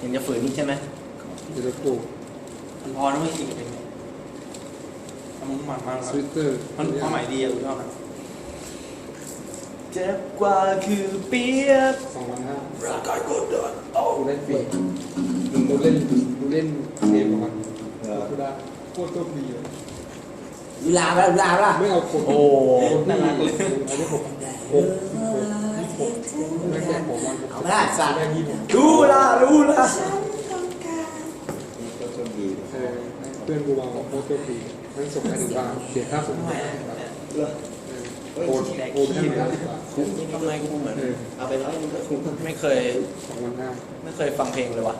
ยังจะฝืนอีกใช่ไหมเดี๋ยวจะปลูกมันพอนะไม่จริงเพลงนี้ทำมุ้งมันมากสครับวิตเตอร์มันความหมายดีอะคุณชอบนะเจ็บกว่าคือเปียกสองพันห้าร่างกายกดดันกูเล่นฟรีกูเล่นกูเล่นเกมของมันกูได้โคตรโชคดีเลยเวลาเวลาเวลาเวลาไม่เอาคนโอ้คนที่เอาได้หกหกหกไม่ใช่ผมมันเอาไม่ ได้สัตว์ได้ยี่สิบรู้ละรู้ละเออเพื่อนกูวางของโคตรโชคดีมันส่งไปถึงบ้านเสียค่าส่งไปโอนโอนให้ห้าสิบบาททำไมกูเหมือนเออเอาไปร้อยนึงก็คุ้มไม่เคยสองพันห้าไม่เคยฟังเพลงเลยวะ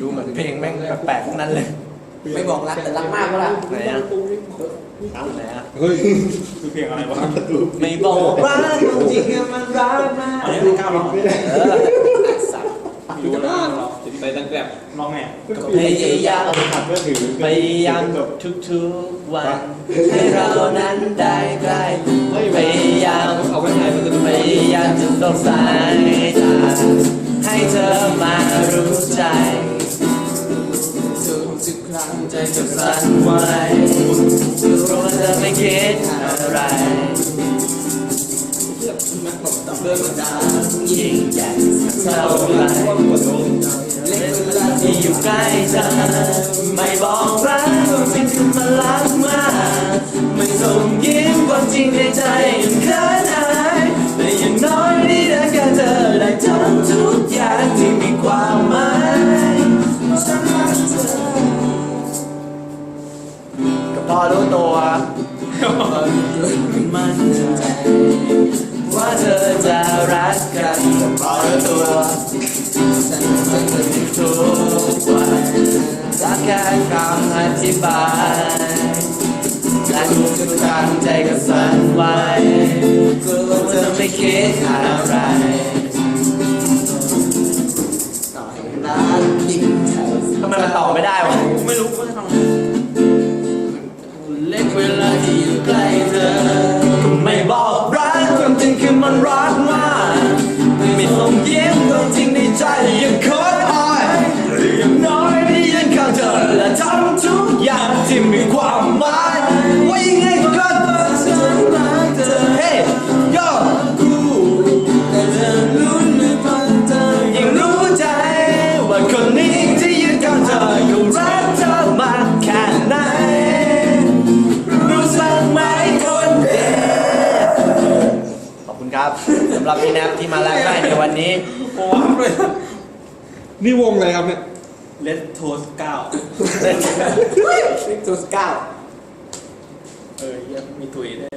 ดูเหมือนเพลงแม่งแปลกๆทั้งนั้นเลย ไม่บอกรักแต่รักมากก็ละไหนอะไหนอะเฮ้ยคือเพลงอะไรวะไม่บอกรักจริงๆมันรักมากอันนี้ไม่กล้าร้องเออ สัตว์ อยู่แล้วร้องไปตั้งแต่ ร้องไงพยายามพยายามทุกๆวันให้เรานั้นได้ใกล้พยายามพยายามจะตกสายตาให้เธอมารู้ใจทุกทุกครั้งใจใจจะสั่นไหวรู้ว่าเธอไม่คิดอะไรเดินมาด่ายิ่งใหญ่เท่าไหร ใกล้เธอไม่บอกรักเป็นคือมันรักมากไม่ส่งยิ้มความจริงในใจยังเขินอายแต่อย่างน้อยที่ได้แค่เธอได้ทำทุกอย่างที่มีความหมายฉันรักเธอก็พอรู้ตัวมันใจว่าเธอจะรักกันก็พอรู้ตัวฉันไม่เคยทุกวันรัก แค่คำอธิบายและทุกครั้งใจก็สั่นไหวกลัวว่าเธเธออไม่คิดอะไรต่อให้รักยิ่งใจทำไมมันต่อไม่ได้วะกูไม่รู้กูจะทำไงเล็กเวลาที่อยู่ใกล้เธอ ไม่บอกรักความจริงคือมันรักมากำหรับพี่แนบที่มาแลกได้ในวันนี้โอ้ยด้วยนี่วงอะไรครับเนี่ยเลตโทสเก้าเล็กตัวสเก้าเออเหี้ยมีถุยด้วย